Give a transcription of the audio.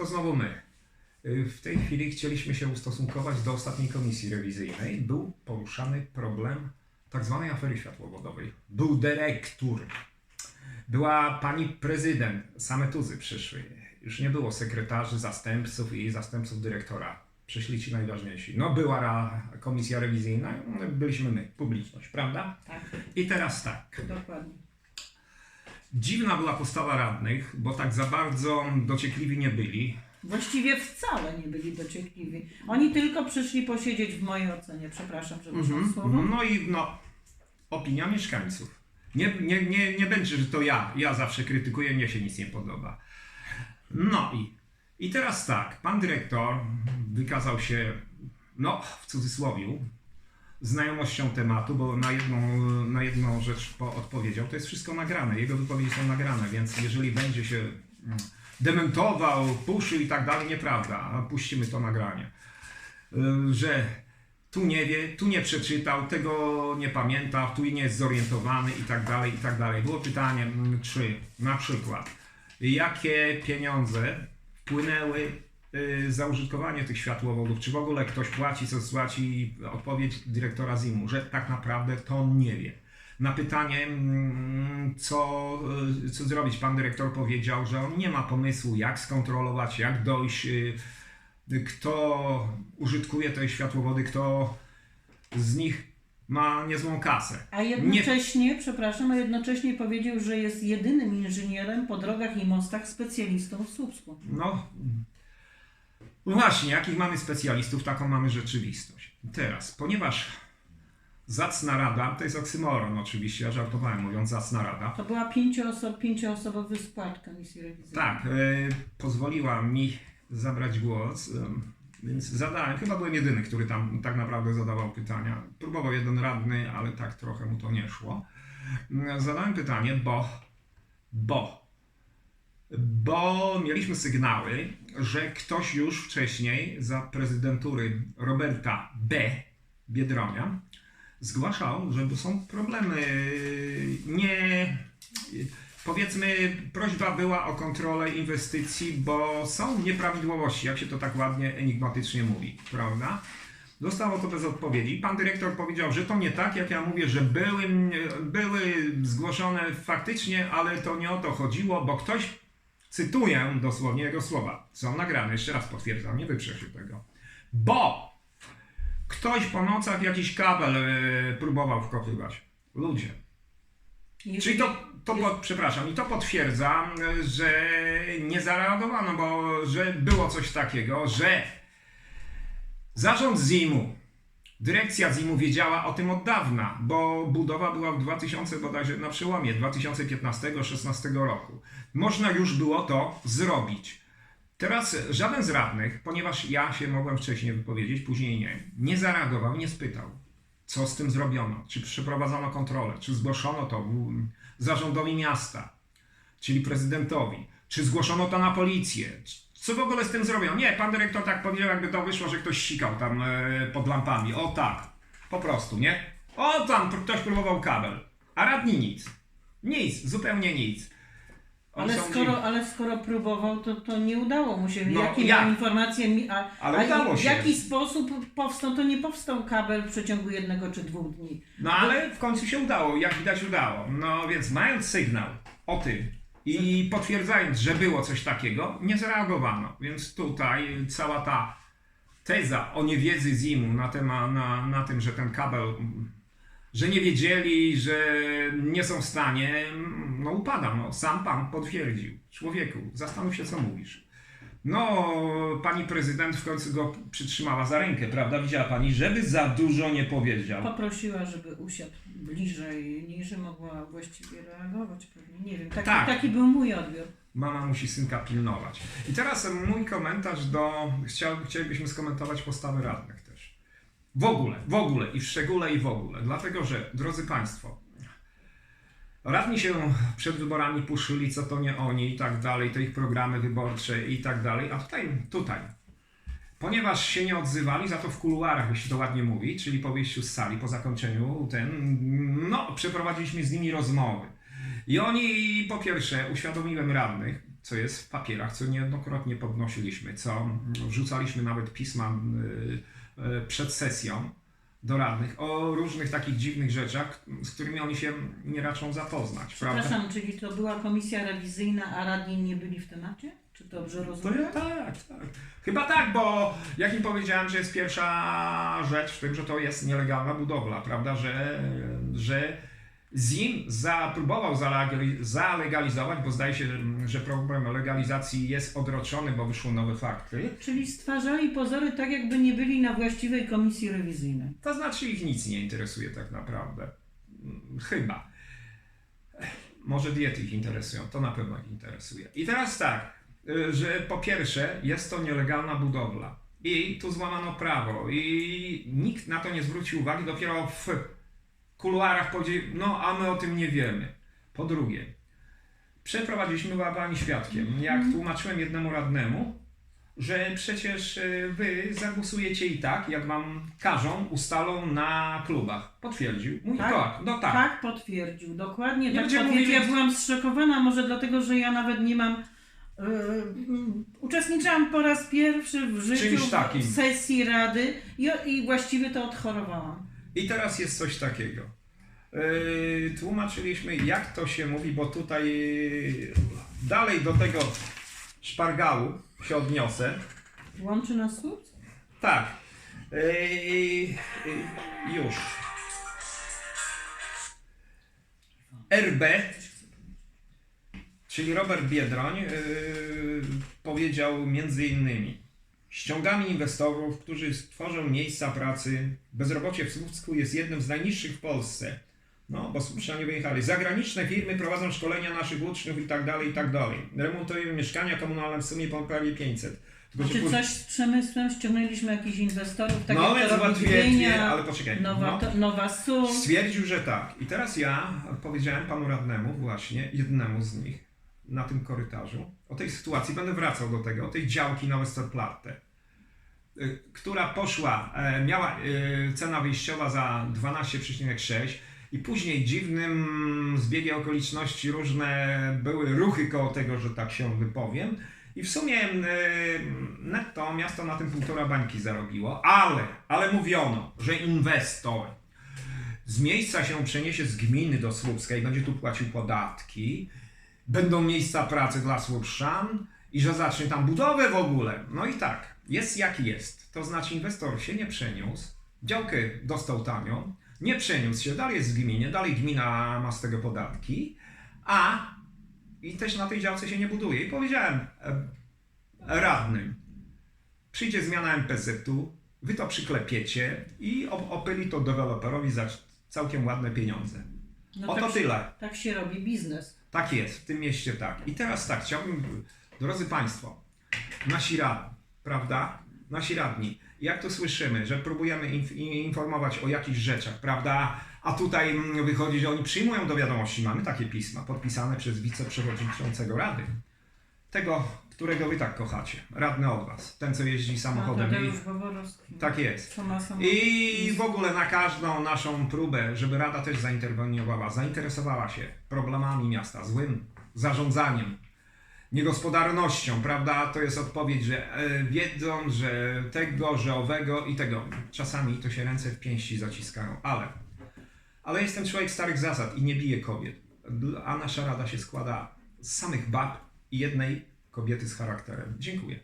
to znowu my. Y, W tej chwili chcieliśmy się ustosunkować do ostatniej komisji rewizyjnej. Był poruszany problem tak zwanej afery światłowodowej. Był dyrektor. Była pani prezydent. Same tuzy przyszły. Już nie było sekretarzy, zastępców i zastępców dyrektora. Przyszli ci najważniejsi. No była komisja rewizyjna, byliśmy my, publiczność, prawda? Tak, I teraz tak. dokładnie. Dziwna była postawa radnych, bo tak za bardzo dociekliwi nie byli. Właściwie wcale nie byli dociekliwi. Oni tylko przyszli posiedzieć w mojej ocenie. Przepraszam, że muszę Mhm, słowo. No i no, opinia mieszkańców. Nie, nie, nie, nie będzie, że to ja. Ja zawsze krytykuję, mnie się nic nie podoba. No i, i teraz tak, pan dyrektor wykazał się, no w cudzysłowie, znajomością tematu, bo na jedną, na jedną rzecz po, odpowiedział. To jest wszystko nagrane, jego wypowiedzi są nagrane, więc jeżeli będzie się mm, dementował, puszył i tak dalej, nieprawda. Puścimy to nagranie. Y, Że tu nie wie, tu nie przeczytał, tego nie pamięta, tu nie jest zorientowany i tak dalej, i tak dalej. Było pytanie, mm, czy na przykład, jakie pieniądze wpłynęły za użytkowanie tych światłowodów, czy w ogóle ktoś płaci, co płaci, odpowiedź dyrektora ZIM-u, że tak naprawdę to on nie wie. Na pytanie, mm, co, y, co zrobić, pan dyrektor powiedział, że on nie ma pomysłu, jak skontrolować, jak dojść, y, kto użytkuje te światłowody, kto z nich ma niezłą kasę. A jednocześnie, przepraszam, a jednocześnie powiedział, że jest jedynym inżynierem po drogach i mostach specjalistą w Słupsku. No, właśnie, jakich mamy specjalistów, taką mamy rzeczywistość. Teraz, ponieważ zacna rada, to jest oksymoron oczywiście, ja żartowałem mówiąc zacna rada, To była pięcioosob, pięcioosobowy skład komisji rewizyjnej. tak, e, pozwoliła mi zabrać głos, więc zadałem, chyba byłem jedyny, który tam tak naprawdę zadawał pytania. Próbował jeden radny, ale tak trochę mu to nie szło. Mm, Zadałem pytanie, bo, bo, bo mieliśmy sygnały, że ktoś już wcześniej za prezydentury Roberta B. Biedronia zgłaszał, że są problemy nie powiedzmy, prośba była o kontrolę inwestycji, bo są nieprawidłowości, jak się to tak ładnie, enigmatycznie mówi, prawda? Zostało to bez odpowiedzi. Pan dyrektor powiedział, że to nie tak, jak ja mówię, że były, były zgłoszone faktycznie, ale to nie o to chodziło, bo ktoś, cytuję dosłownie jego słowa, są nagrane, jeszcze raz potwierdzam, nie wyprze się tego, bo ktoś po nocach jakiś kabel e, próbował wkopywać. Ludzie. Jeżeli- Czyli to, to po, przepraszam, i to potwierdza, y, że nie zareagowano, bo że było coś takiego, że zarząd ZIM-u, dyrekcja ZIM-u wiedziała o tym od dawna, bo budowa była w 2000 bodajże na przełomie 2015-16 roku. Można już było to zrobić. Teraz żaden z radnych, ponieważ ja się mogłem wcześniej wypowiedzieć, później nie, nie zareagował, nie spytał, co z tym zrobiono, czy przeprowadzono kontrolę, czy zgłoszono to zarządowi miasta, czyli prezydentowi, czy zgłoszono to na policję, co w ogóle z tym zrobiono. Nie, pan dyrektor tak powiedział, jakby to wyszło, że ktoś sikał tam e, pod lampami. O tak, po prostu, nie? O tam ktoś próbował kabel, a radni nic. Nic, zupełnie nic. Oni Ale są skoro, ale skoro próbował, to, to nie udało mu się. No, Jakie jak? informacje, mi- a, Ale a udało w się. jaki sposób powstał, to nie powstał kabel w przeciągu jednego czy dwóch dni. No ale w końcu się udało, jak widać udało. No więc mając sygnał o tym i potwierdzając, że było coś takiego, nie zareagowano. Więc tutaj cała ta teza o niewiedzy ZIM-u na, na, na tym, że ten kabel, że nie wiedzieli, że nie są w stanie, no upada. No, sam pan potwierdził. Człowieku, zastanów się, co mówisz. No, pani prezydent w końcu go przytrzymała za rękę, prawda? Widziała pani, żeby za dużo nie powiedział. Poprosiła, żeby usiadł bliżej, niż mogła właściwie reagować pewnie. Nie wiem, taki, Tak. taki był mój odbiór. Mama musi synka pilnować. I teraz mój komentarz do. Chciał, chcielibyśmy skomentować postawę radnych też. W ogóle, w ogóle i w szczególe i w ogóle. Dlatego, że, drodzy Państwo, radni się przed wyborami puszyli, co to nie oni i tak dalej, te ich programy wyborcze i tak dalej. A tutaj, tutaj, ponieważ się nie odzywali, za to w kuluarach, jeśli to ładnie mówi, czyli po wyjściu z sali, po zakończeniu ten, no, przeprowadziliśmy z nimi rozmowy. I oni, po pierwsze, uświadomiłem radnych, co jest w papierach, co niejednokrotnie podnosiliśmy, co wrzucaliśmy nawet pisma y, y, przed sesją do radnych o różnych takich dziwnych rzeczach, z którymi oni się nie raczą zapoznać, prawda? Przepraszam, czyli to była komisja rewizyjna, a radni nie byli w temacie? Czy dobrze To rozumiem? ja, tak, tak. Chyba tak, bo jak im powiedziałem, że jest pierwsza rzecz w tym, że to jest nielegalna budowla, prawda, że, że ZIM zalegali- zalegalizować, bo zdaje się, że- że problem legalizacji jest odroczony, bo wyszły nowe fakty. Czyli stwarzali pozory tak, jakby nie byli na właściwej komisji rewizyjnej. To znaczy ich nic nie interesuje tak naprawdę. Mm, Chyba. Może diety ich interesują, to na pewno ich interesuje. I teraz tak, y, że po pierwsze jest to nielegalna budowla i tu złamano prawo i nikt na to nie zwrócił uwagi, dopiero w kuluarach powiedzieli, no a my o tym nie wiemy. Po drugie, przeprowadziliśmy była pani świadkiem, jak tłumaczyłem jednemu radnemu, że przecież y, wy zagłosujecie i tak, jak wam każą, ustalą na klubach. Potwierdził. Mówi Tak? tak, no tak. Tak, potwierdził, dokładnie Nie tak będziemy potwierdził. Ja mówili- byłam zszokowana, może dlatego, że ja nawet nie mam. Yy, uczestniczyłam po raz pierwszy w życiu Czymś takim. w sesji rady i, i właściwie to odchorowałam. I teraz jest coś takiego. Yy, tłumaczyliśmy, jak to się mówi, bo tutaj yy, dalej do tego szpargału się odniosę. Łączy nas słów? Tak. Yy, yy, już. RB, czyli Robert Biedroń, yy, powiedział między innymi Ściągamy inwestorów, którzy stworzą miejsca pracy. Bezrobocie w Słupsku jest jednym z najniższych w Polsce. No, bo Słupszanie wyjechali. Zagraniczne firmy prowadzą szkolenia naszych uczniów i tak dalej, i tak dalej. Remontują mieszkania komunalne w sumie po prawie 500. Tylko czy coś z przemysłem? Ściągnęliśmy jakichś inwestorów, tak no jak to Gdynia, ale poczekaj. Nowa, no, to, nowa stwierdził, że tak. I teraz ja powiedziałem panu radnemu właśnie, jednemu z nich, na tym korytarzu, o tej sytuacji, będę wracał do tego, o tej działki na Westerplatte, y, która poszła, e, miała e, cena wyjściowa za 12,6 i później dziwnym zbiegiem okoliczności różne były ruchy koło tego, że tak się wypowiem. I w sumie e, netto miasto na tym półtora bańki zarobiło, ale, ale mówiono, że inwestor z miejsca się przeniesie z gminy do Słupska i będzie tu płacił podatki, będą miejsca pracy dla Słupszan i że zacznie tam budowę w ogóle. No i tak, jest jak jest. To znaczy inwestor się nie przeniósł, działkę dostał tanią, nie przeniósł się, dalej jest w gminie, dalej gmina ma z tego podatki, a i też na tej działce się nie buduje. I powiedziałem e, radnym, przyjdzie zmiana MPZ-u, wy to przyklepiecie i op- opyli to deweloperowi za całkiem ładne pieniądze. No Oto tak, się- tyle. tak się robi biznes. Tak jest, w tym mieście tak. I teraz tak, chciałbym, drodzy Państwo, nasi radni, prawda? Nasi radni, jak to słyszymy, że próbujemy informować o jakichś rzeczach, prawda? A tutaj mm, wychodzi, że oni przyjmują do wiadomości, mamy takie pisma podpisane przez wiceprzewodniczącego Rady. Tego, którego Wy tak kochacie. Radny od Was. Ten, co jeździ samochodem. I, Tadeusz Boborowski. tak jest. Co ma samochód. I w ogóle na każdą naszą próbę, żeby Rada też zainterweniowała, zainteresowała się problemami miasta, złym zarządzaniem, niegospodarnością, prawda? To jest odpowiedź, że e, wiedzą, że tego, że owego i tego. Czasami to się ręce w pięści zaciskają, ale, ale jestem człowiek starych zasad i nie biję kobiet. A nasza Rada się składa z samych bab i jednej kobiety z charakterem. Dziękuję.